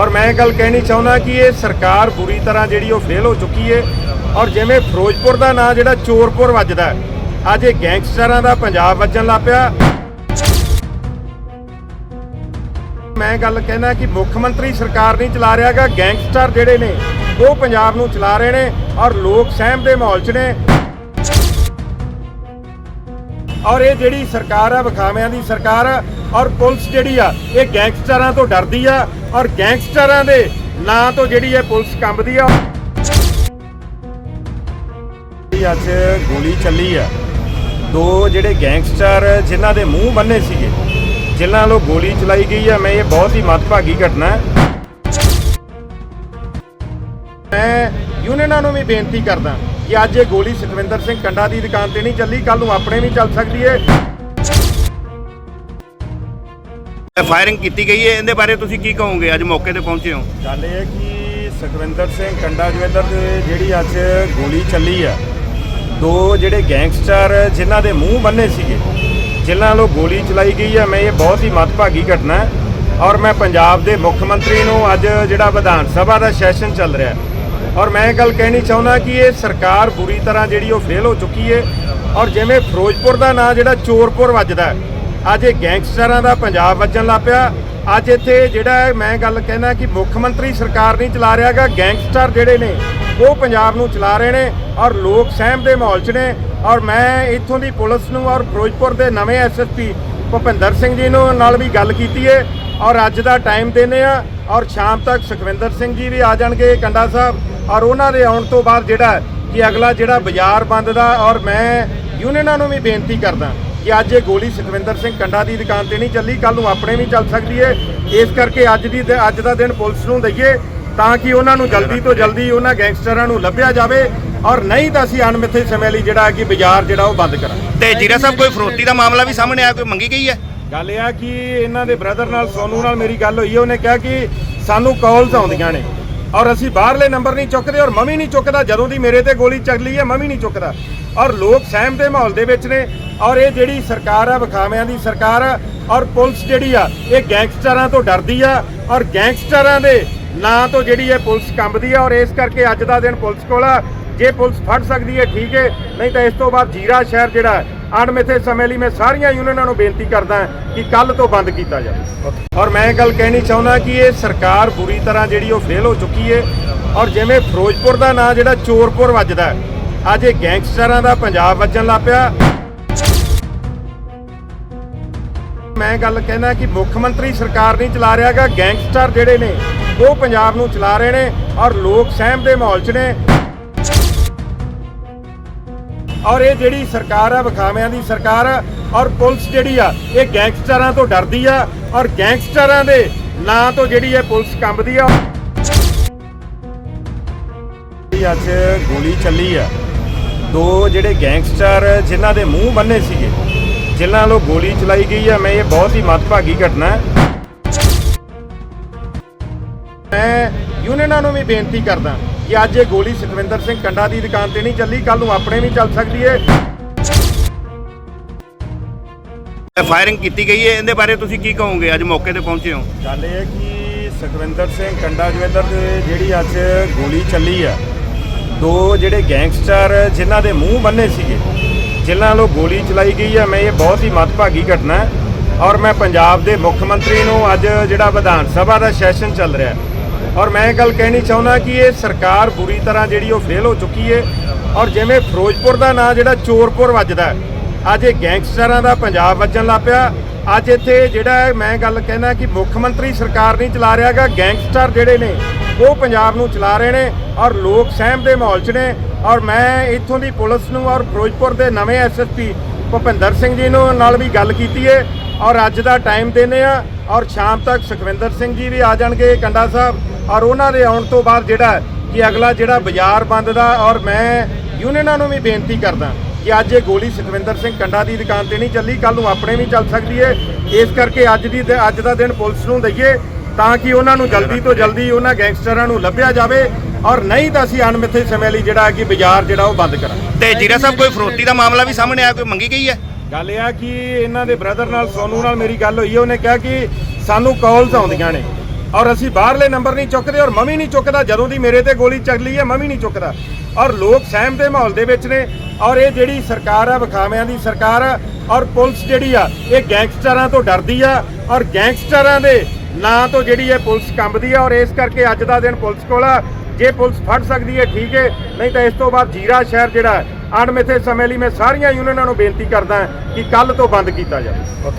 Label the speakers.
Speaker 1: ਔਰ ਮੈਂ ਇਹ ਗੱਲ ਕਹਿਣੀ ਚਾਹੁੰਦਾ ਕਿ ਇਹ ਸਰਕਾਰ ਬੁਰੀ ਤਰ੍ਹਾਂ ਜਿਹੜੀ ਉਹ ਫੇਲ ਹੋ ਚੁੱਕੀ ਹੈ ਔਰ ਜਿਵੇਂ ਫਿਰੋਜ਼ਪੁਰ ਦਾ ਨਾਂ ਜਿਹੜਾ ਚੋਰਪੁਰ ਵੱਜਦਾ ਅੱਜ ਇਹ ਗੈਂਗਸਟਰਾਂ ਦਾ ਪੰਜਾਬ ਵੱਜਣ ਲੱਗ ਪਿਆ। ਮੈਂ ਗੱਲ ਕਹਿਣਾ ਕਿ ਮੁੱਖ ਮੰਤਰੀ ਸਰਕਾਰ ਨਹੀਂ ਚਲਾ ਰਿਹਾਗਾ ਗੈਂਗਸਟਰ ਜਿਹੜੇ ਨੇ, ਉਹ ਪੰਜਾਬ ਨੂੰ ਚਲਾ ਰਹੇ ਨੇ ਔਰ ਲੋਕ ਸਹਿਮ ਦੇ ਮਾਹੌਲ 'ਚ ਨੇ। ਔਰ ਇਹ ਜਿਹੜੀ ਸਰਕਾਰ ਆ, ਵਿਖਾਵਿਆਂ ਦੀ ਸਰਕਾਰ ਔਰ ਪੁਲਿਸ ਜਿਹੜੀ ਆ, ਇਹ ਗੈਂਗਸਟਰਾਂ ਤੋਂ ਡਰਦੀ ਆ ਔਰ ਗੈਂਗਸਟਰਾਂ ਦੇ ਨਾਂ ਤੋਂ ਜਿਹੜੀ ਇਹ ਪੁਲਿਸ ਕੰਬਦੀ ਆ। ਅੱਜ ਗੋਲੀ ਚੱਲੀ ਆ। ਦੋ ਜਿਹੜੇ ਗੈਂਗਸਟਰ ਜਿਨ੍ਹਾਂ ਦੇ ਮੂੰਹ ਬੰਨੇ ਸੀਗੇ, ਜਿਨ੍ਹਾਂ ਨੂੰ ਗੋਲੀ ਚਲਾਈ ਗਈ ਆ, ਮੈਂ ਇਹ ਬਹੁਤ ਹੀ ਮੱਦਭਾਗੀ ਘਟਨਾ ਹੈ। ਮੈਂ ਯੂਨੀਅਨਾਂ ਨੂੰ ਵੀ ਬੇਨਤੀ ਕਰਦਾ ਕਿ ਅੱਜ ਇਹ ਗੋਲੀ ਸੁਖਵਿੰਦਰ ਸਿੰਘ ਕੰਡਾ ਦੀ ਦੁਕਾਨ ਤੇ ਨਹੀਂ ਚੱਲੀ ਕੱਲ ਨੂੰ ਆਪਣੇ ਵੀ ਚੱਲ ਸਕਦੀ ਹੈ
Speaker 2: ਫਾਇਰਿੰਗ ਕੀਤੀ ਗਈ ਹੈ। ਇਹਦੇ ਬਾਰੇ ਤੁਸੀਂ ਕੀ ਕਹੋਗੇ? ਅੱਜ ਮੌਕੇ ਤੇ ਪਹੁੰਚੇ ਹੋ।
Speaker 1: ਗੱਲ ਇਹ ਹੈ ਕਿ ਸੁਖਵਿੰਦਰ ਸਿੰਘ ਕੰਡਾ ਜਵੈਲਰ ਦੇ ਜਿਹੜੀ ਅੱਜ ਗੋਲੀ ਚੱਲੀ ਆ ਦੋ ਜਿਹੜੇ ਗੈਂਗਸਟਰ ਜਿਨ੍ਹਾਂ ਦੇ ਮੂੰਹ ਬੰਨੇ ਸੀਗੇ ਜਿਨ੍ਹਾਂ ਨੂੰ ਗੋਲੀ ਚਲਾਈ ਗਈ ਹੈ ਮੈਂ ਇਹ ਬਹੁਤ ਹੀ ਮੱਦਭਾਗੀ ਘਟਨਾ ਹੈ। ਔਰ ਮੈਂ ਪੰਜਾਬ ਦੇ ਮੁੱਖ ਮੰਤਰੀ ਨੂੰ ਅੱਜ ਜਿਹੜਾ ਵਿਧਾਨ ਸਭਾ ਦਾ ਸੈਸ਼ਨ ਚੱਲ ਰਿਹਾ ਔਰ ਮੈਂ ਇਹ ਗੱਲ ਕਹਿਣੀ ਚਾਹੁੰਦਾ ਕਿ ਇਹ ਸਰਕਾਰ ਬੁਰੀ ਤਰ੍ਹਾਂ ਜਿਹੜੀ ਉਹ ਫੇਲ ਹੋ ਚੁੱਕੀ ਹੈ। ਔਰ ਜਿਵੇਂ ਫਿਰੋਜ਼ਪੁਰ ਦਾ ਨਾਂ ਜਿਹੜਾ ਚੋਰਪੁਰ ਵੱਜਦਾ ਹੈ, ਅੱਜ ਇਹ ਗੈਂਗਸਟਰਾਂ ਦਾ ਪੰਜਾਬ ਵੱਜਣ ਲੱਗ ਪਿਆ। ਅੱਜ ਇੱਥੇ ਜਿਹੜਾ ਮੈਂ ਗੱਲ ਕਹਿਣਾ ਕਿ ਮੁੱਖ ਮੰਤਰੀ ਸਰਕਾਰ ਨਹੀਂ ਚਲਾ ਰਿਹਾਗਾ ਗੈਂਗਸਟਰ ਜਿਹੜੇ ਨੇ, ਉਹ ਪੰਜਾਬ ਨੂੰ ਚਲਾ ਰਹੇ ਨੇ ਔਰ ਲੋਕ ਸਹਿਮ ਦੇ ਮਾਹੌਲ 'ਚ ਨੇ ਔਰ ਮੈਂ ਇੱਥੋਂ ਦੀ ਪੁਲਿਸ ਨੂੰ ਔਰ ਫਿਰੋਜ਼ਪੁਰ ਦੇ ਨਵੇਂ ਐਸਐਸਪੀ ਭੁਪਿੰਦਰ ਸਿੰਘ ਜੀ ਨੂੰ ਨਾਲ ਵੀ ਗੱਲ ਕੀਤੀ ਹੈ ਔਰ ਅੱਜ ਦਾ ਟਾਈਮ ਦਿੰਦੇ ਆ ਔਰ ਸ਼ਾਮ ਤੱਕ ਸੁਖਵਿੰਦਰ ਸਿੰਘ ਜੀ ਵੀ ਆ ਜਾਣਗੇ ਕੰਡਾ ਸਾਹਿਬ ਔਰ ਉਹਨਾਂ ਦੇ ਆਉਣ ਤੋਂ ਬਾਅਦ ਜਿਹੜਾ ਕਿ ਅਗਲਾ ਜਿਹੜਾ ਬਾਜ਼ਾਰ ਬੰਦ ਦਾ ਔਰ ਮੈਂ ਯੂਨੀਅਨਾਂ ਨੂੰ ਵੀ ਬੇਨਤੀ ਕਰਦਾ। ਕਿ ਅੱਜ ਇਹ ਗੋਲੀ ਸੁਖਵਿੰਦਰ ਸਿੰਘ ਕੰਡਾ ਦੀ ਦੁਕਾਨ ਤੇ ਨਹੀਂ ਚੱਲੀ ਕੱਲ ਨੂੰ ਆਪਣੇ ਵੀ ਚੱਲ ਸਕਦੀ ਹੈ ਇਸ ਕਰਕੇ ਅੱਜ ਦੀ ਅੱਜ ਦਾ ਦਿਨ ਪੁਲਿਸ ਨੂੰ ਦਈਏ ਤਾਂ ਕਿ ਉਹਨਾਂ ਨੂੰ ਜਲਦੀ ਤੋਂ ਜਲਦੀ ਉਹਨਾਂ ਗੈਂਗਸਟਰਾਂ ਨੂੰ ਲੱਭਿਆ ਜਾਵੇ ਔਰ ਨਹੀਂ ਤਾਂ ਅਸੀਂ ਅਣਮਿੱਥੇ ਸਮੇਂ ਲਈ ਜਿਹੜਾ ਕਿ ਬਾਜ਼ਾਰ ਜਿਹੜਾ ਉਹ ਬੰਦ ਕਰਾਂਗੇ।
Speaker 2: ਤੇ ਜੀਰਾ ਸਾਹਿਬ ਕੋਈ ਫਰੋਤੀ ਦਾ ਮਾਮਲਾ ਵੀ ਸਾਹਮਣੇ ਆਇਆ ਕੋਈ ਮੰਗੀ ਗਈ ਹੈ?
Speaker 1: ਗੱਲ ਇਹ ਆ ਕਿ ਇਹਨਾਂ ਦੇ ਬ੍ਰਦਰ ਨਾਲ ਸੋਨੂ ਨਾਲ ਮੇਰੀ ਗੱਲ ਹੋਈ ਹੈ ਉਹਨੇ ਕਿਹਾ ਕਿ ਸਾਨੂੰ ਕਾਲਸ ਆਉਂਦੀਆਂ ਨੇ ਔਰ ਅਸੀਂ ਬਾਹਰਲੇ ਨੰਬਰ ਨਹੀਂ ਚੁੱਕਦੇ ਔਰ ਮਮੀ ਨਹੀਂ ਚੁੱਕਦਾ ਜਦੋਂ ਦੀ ਮੇਰੇ ਤੇ ਗੋਲੀ ਚੱਲੀ ਹੈ ਮਮੀ ਨਹੀਂ ਚੁੱਕਦਾ। ਔਰ ਲੋਕ ਸਹਿਮ ਦੇ ਮਾਹੌਲ ਦੇ ਵਿੱਚ ਨੇ ਔਰ ਇਹ ਜਿਹੜੀ ਸਰਕਾਰ ਆ, ਵਿਖਾਵਿਆਂ ਦੀ ਸਰਕਾਰ ਆ, ਔਰ ਪੁਲਿਸ ਜਿਹੜੀ ਆ, ਇਹ ਗੈਂਗਸਟਰਾਂ ਤੋਂ ਡਰਦੀ ਆ, ਔਰ ਗੈਂਗਸਟਰਾਂ ਦੇ ਨਾਂ ਤੋਂ ਜਿਹੜੀ ਇਹ ਪੁਲਿਸ ਕੰਬਦੀ ਆ, ਔਰ ਇਸ ਕਰਕੇ ਅੱਜ ਦਾ ਦਿਨ ਪੁਲਿਸ ਕੋਲ ਆ। ਜੇ ਪੁਲਿਸ ਫੜ ਸਕਦੀ ਹੈ ਠੀਕ ਹੈ ਨਹੀਂ ਤਾਂ ਇਸ ਤੋਂ ਬਾਅਦ ਜੀਰਾ ਸ਼ਹਿਰ ਜਿਹੜਾ ਅਣਮਿੱਥੇ ਸਮੇਂ ਲਈ ਮੈਂ ਸਾਰੀਆਂ ਯੂਨੀਅਨਾਂ ਨੂੰ ਬੇਨਤੀ ਕਰਦਾ ਕਿ ਕੱਲ ਤੋਂ ਬੰਦ ਕੀਤਾ ਜਾਵੇ। ਔਰ ਮੈਂ ਇਹ ਗੱਲ ਕਹਿਣੀ ਚਾਹੁੰਦਾ ਕਿ ਇਹ ਸਰਕਾਰ ਬੁਰੀ ਤਰ੍ਹਾਂ ਜਿਹੜੀ ਉਹ ਫੇਲ ਹੋ ਚੁੱਕੀ ਹੈ ਔਰ ਜਿਵੇਂ ਫਿਰੋਜ਼ਪੁਰ ਦਾ ਨਾਂ ਜਿਹੜਾ ਚੋਰਪੁਰ ਵੱਜਦਾ ਅੱਜ ਇਹ ਗੈਂਗਸਟਰਾਂ ਦਾ ਪੰਜਾਬ ਵੱਜਣ ਲੱਗ ਪਿਆ। ਮੈਂ ਗੱਲ ਕਹਿਣਾ ਕਿ ਮੁੱਖ ਮੰਤਰੀ ਸਰਕਾਰ ਨਹੀਂ ਚਲਾ ਰਿਹਾਗਾ ਗੈਂਗਸਟਰ ਜਿਹੜੇ ਨੇ, ਉਹ ਪੰਜਾਬ ਨੂੰ ਚਲਾ ਰਹੇ ਨੇ ਔਰ ਲੋਕ ਸਹਿਮ ਦੇ ਮਾਹੌਲ 'ਚ ਨੇ। ਔਰ ਇਹ ਜਿਹੜੀ ਸਰਕਾਰ ਆ, ਵਿਖਾਵਿਆਂ ਦੀ ਸਰਕਾਰ ਆ, ਔਰ ਪੁਲਿਸ ਜਿਹੜੀ ਆ, ਇਹ ਗੈਂਗਸਟਰਾਂ ਤੋਂ ਡਰਦੀ ਆ ਔਰ ਗੈਂਗਸਟਰਾਂ ਦੇ ਨਾਂ ਤੋਂ ਜਿਹੜੀ ਇਹ ਪੁਲਿਸ ਕੰਬਦੀ ਆ। ਅੱਜ ਗੋਲੀ ਚੱਲੀ ਆ। ਦੋ ਜਿਹੜੇ ਗੈਂਗਸਟਰ ਜਿਨ੍ਹਾਂ ਦੇ ਮੂੰਹ ਬੰਨੇ ਸੀਗੇ ਜਿਨ੍ਹਾਂ ਵੱਲੋਂ ਗੋਲੀ ਚਲਾਈ ਗਈ ਆ ਮੈਂ ਇਹ ਬਹੁਤ ਹੀ ਮੱਦਭਾਗੀ ਘਟਨਾ ਹੈ। ਮੈਂ ਯੂਨੀਅਨਾਂ ਨੂੰ ਵੀ ਬੇਨਤੀ ਕਰਦਾ ਕਿ ਅੱਜ ਇਹ ਗੋਲੀ ਸੁਖਵਿੰਦਰ ਸਿੰਘ ਕੰਡਾ ਦੀ ਦੁਕਾਨ ਤੇ ਨਹੀਂ ਚੱਲੀ ਕੱਲ ਨੂੰ ਆਪਣੇ ਵੀ ਚੱਲ ਸਕਦੀ ਹੈ
Speaker 2: ਫਾਇਰਿੰਗ ਕੀਤੀ ਗਈ ਹੈ ਇਹਦੇ ਬਾਰੇ ਤੁਸੀਂ ਕੀ ਕਹੋਗੇ? ਅੱਜ ਮੌਕੇ ਤੇ ਪਹੁੰਚੇ ਹੋ।
Speaker 1: ਗੱਲ ਇਹ ਹੈ ਕਿ ਸੁਖਵਿੰਦਰ ਸਿੰਘ ਕੰਡਾ ਜਵੈਲਰ ਦੇ ਜਿਹੜੀ ਅੱਜ ਗੋਲੀ ਚੱਲੀ ਆ ਦੋ ਜਿਹੜੇ ਗੈਂਗਸਟਰ ਜਿਨ੍ਹਾਂ ਦੇ ਮੂੰਹ ਬੰਨੇ ਸੀਗੇ, ਜਿਨ੍ਹਾਂ ਨੂੰ ਗੋਲੀ ਚਲਾਈ ਗਈ ਹੈ ਮੈਂ ਇਹ ਬਹੁਤ ਹੀ ਮੱਦਭਾਗੀ ਘਟਨਾ ਹੈ। ਔਰ ਮੈਂ ਪੰਜਾਬ ਦੇ ਮੁੱਖ ਮੰਤਰੀ ਨੂੰ ਅੱਜ ਜਿਹੜਾ ਵਿਧਾਨ ਸਭਾ ਦਾ ਸੈਸ਼ਨ ਚੱਲ ਰਿਹਾ ਔਰ ਮੈਂ ਇਹ ਗੱਲ ਕਹਿਣੀ ਚਾਹੁੰਦਾ ਕਿ ਇਹ ਸਰਕਾਰ ਬੁਰੀ ਤਰ੍ਹਾਂ ਜਿਹੜੀ ਉਹ ਫੇਲ ਹੋ ਚੁੱਕੀ ਹੈ ਔਰ ਜਿਵੇਂ ਫਿਰੋਜ਼ਪੁਰ ਦਾ ਨਾਂ ਜਿਹੜਾ ਚੋਰਪੁਰ ਵੱਜਦਾ ਅੱਜ ਇਹ ਗੈਂਗਸਟਰਾਂ ਦਾ ਪੰਜਾਬ ਵੱਜਣ ਲੱਗ ਪਿਆ। ਅੱਜ ਇੱਥੇ ਜਿਹੜਾ ਮੈਂ ਗੱਲ ਕਹਿਣਾ ਕਿ ਮੁੱਖ ਮੰਤਰੀ ਸਰਕਾਰ ਨਹੀਂ ਚਲਾ ਰਿਹਾਗਾ, ਗੈਂਗਸਟਰ ਜਿਹੜੇ ਨੇ ਉਹ ਪੰਜਾਬ ਨੂੰ ਚਲਾ ਰਹੇ ਨੇ ਔਰ ਲੋਕ ਸਹਿਮ ਦੇ ਮਾਹੌਲ 'ਚ ਨੇ ਔਰ ਮੈਂ ਇੱਥੋਂ ਦੀ ਪੁਲਿਸ ਨੂੰ ਔਰ ਫਿਰੋਜ਼ਪੁਰ ਦੇ ਨਵੇਂ ਐਸਐਸਪੀ ਭੁਪਿੰਦਰ ਸਿੰਘ ਜੀ ਨੂੰ ਨਾਲ ਵੀ ਗੱਲ ਕੀਤੀ ਹੈ ਔਰ ਅੱਜ ਦਾ ਟਾਈਮ ਦਿੰਦੇ ਆ ਔਰ ਸ਼ਾਮ ਤੱਕ ਸੁਖਵਿੰਦਰ ਸਿੰਘ ਜੀ ਵੀ ਆ ਜਾਣਗੇ ਕੰਡਾ ਸਾਹਿਬ ਔਰ ਉਹਨਾਂ ਦੇ ਆਉਣ ਤੋਂ ਬਾਅਦ ਜਿਹੜਾ ਕਿ ਅਗਲਾ ਜਿਹੜਾ ਬਾਜ਼ਾਰ ਬੰਦ ਦਾ ਔਰ ਮੈਂ ਯੂਨੀਅਨਾਂ ਨੂੰ ਵੀ ਬੇਨਤੀ ਕਰਦਾ ਕਿ ਅੱਜ ਇਹ ਗੋਲੀ ਸੁਖਵਿੰਦਰ ਸਿੰਘ ਕੰਡਾ ਦੀ ਦੁਕਾਨ ਤੇ ਨਹੀਂ ਚੱਲੀ ਕੱਲ ਨੂੰ ਆਪਣੇ ਵੀ ਚੱਲ ਸਕਦੀ ਹੈ ਇਸ ਕਰਕੇ ਅੱਜ ਦੀ ਅੱਜ ਦਾ ਦਿਨ ਪੁਲਿਸ ਨੂੰ ਦਈਏ ਤਾਂ ਕਿ ਉਹਨਾਂ ਨੂੰ ਜਲਦੀ ਤੋਂ ਜਲਦੀ ਉਹਨਾਂ ਗੈਂਗਸਟਰਾਂ ਨੂੰ ਲੱਭਿਆ ਜਾਵੇ ਔਰ ਨਹੀਂ ਤਾਂ ਅਸੀਂ ਅਣਮਿੱਥੇ ਸਮੇਂ ਲਈ ਜਿਹੜਾ ਕਿ ਬਾਜ਼ਾਰ ਜਿਹੜਾ ਉਹ ਬੰਦ ਕਰਾਂਗੇ।
Speaker 2: ਤੇ ਜੀਰਾ ਸਾਹਿਬ ਕੋਈ ਫਰੋਤੀ ਦਾ ਮਾਮਲਾ ਵੀ ਸਾਹਮਣੇ ਆਇਆ ਕੋਈ ਮੰਗੀ ਗਈ ਹੈ?
Speaker 1: ਗੱਲ ਇਹ ਆ ਕਿ ਇਹਨਾਂ ਦੇ ਬ੍ਰਦਰ ਨਾਲ ਸੋਨੂ ਨਾਲ ਮੇਰੀ ਗੱਲ ਹੋਈ ਹੈ ਉਹਨੇ ਕਿਹਾ ਕਿ ਸਾਨੂੰ ਕਾਲਸ ਆਉਂਦੀਆਂ ਨੇ ਔਰ ਅਸੀਂ ਬਾਹਰਲੇ ਨੰਬਰ ਨਹੀਂ ਚੁੱਕਦੇ ਔਰ ਮੈਂ ਵੀ ਨਹੀਂ ਚੁੱਕਦਾ ਜਦੋਂ ਦੀ ਮੇਰੇ ਤੇ ਗੋਲੀ ਚੱਲੀ ਹੈ ਮੈਂ ਵੀ ਨਹੀਂ ਚੁੱਕਦਾ। ਔਰ ਲੋਕ ਸਹਿਮ ਦੇ ਮਾਹੌਲ ਦੇ ਵਿੱਚ ਨੇ ਔਰ ਇਹ ਜਿਹੜੀ ਸਰਕਾਰ ਆ ਵਿਖਾਵਿਆਂ ਦੀ ਸਰਕਾਰ ਆ ਔਰ ਪੁਲਿਸ ਜਿਹੜੀ ਆ ਇਹ ਗੈਂਗਸਟਰਾਂ ਤੋਂ ਡਰਦੀ ਆ ਔਰ ਗੈਂਗਸਟਰਾਂ ਦੇ ਨਾ ਤੋਂ ਜਿਹੜੀ ਹੈ ਪੁਲਿਸ ਕੰਬਦੀ ਆ ਔਰ ਇਸ ਕਰਕੇ ਅੱਜ ਦਾ ਦਿਨ ਪੁਲਿਸ ਕੋਲ ਆ। ਜੇ ਪੁਲਿਸ ਫੜ ਸਕਦੀ ਹੈ ਠੀਕ ਹੈ ਨਹੀਂ ਤਾਂ ਇਸ ਤੋਂ ਬਾਅਦ ਜੀਰਾ ਸ਼ਹਿਰ ਜਿਹੜਾ ਅਣਮਿੱਥੇ ਸਮੇਂ ਲਈ ਮੈਂ ਸਾਰੀਆਂ ਯੂਨੀਅਨਾਂ ਨੂੰ ਬੇਨਤੀ ਕਰਦਾ ਕਿ ਕੱਲ ਤੋਂ ਬੰਦ ਕੀਤਾ ਜਾਵੇ।